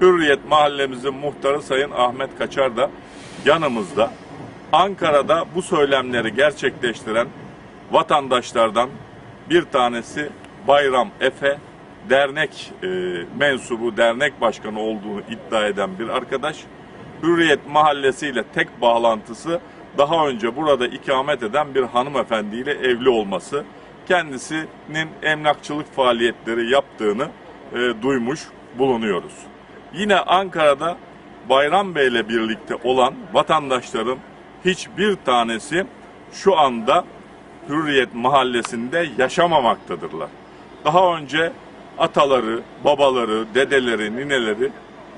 Hürriyet mahallemizin muhtarı Sayın Ahmet Kaçar da yanımızda. Ankara'da bu söylemleri gerçekleştiren vatandaşlardan bir tanesi Bayram Efe, dernek e, mensubu, dernek başkanı olduğunu iddia eden bir arkadaş. Hürriyet mahallesiyle tek bağlantısı daha önce burada ikamet eden bir hanımefendiyle evli olması. Kendisinin emlakçılık faaliyetleri yaptığını e, duymuş bulunuyoruz. Yine Ankara'da Bayram Bey'le birlikte olan vatandaşların hiçbir tanesi şu anda Hürriyet mahallesinde yaşamamaktadırlar. Daha önce ataları, babaları, dedeleri, nineleri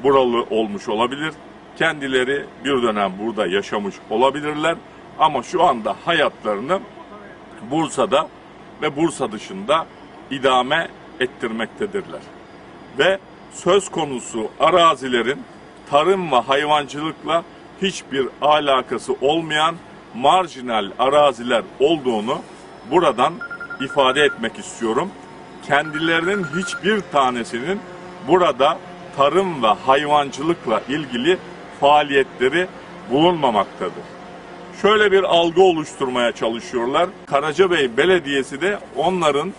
buralı olmuş olabilir. Kendileri bir dönem burada yaşamış olabilirler. Ama şu anda hayatlarını Bursa'da ve Bursa dışında idame ettirmektedirler. Ve söz konusu arazilerin tarım ve hayvancılıkla hiçbir alakası olmayan marjinal araziler olduğunu buradan ifade etmek istiyorum. Kendilerinin hiçbir tanesinin burada tarım ve hayvancılıkla ilgili faaliyetleri bulunmamaktadır. Şöyle bir algı oluşturmaya çalışıyorlar. Karacabey Belediyesi de onların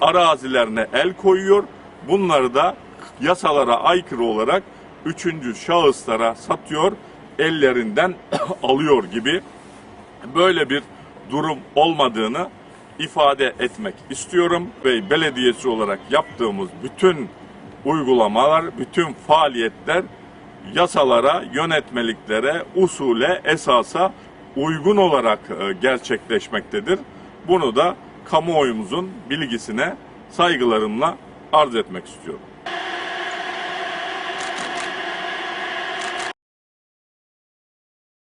arazilerine el koyuyor. Bunları da yasalara aykırı olarak üçüncü şahıslara satıyor, ellerinden alıyor gibi böyle bir durum olmadığını ifade etmek istiyorum ve belediyesi olarak yaptığımız bütün uygulamalar, bütün faaliyetler yasalara, yönetmeliklere, usule, esasa uygun olarak e, gerçekleşmektedir. Bunu da kamuoyumuzun bilgisine saygılarımla arz etmek istiyorum.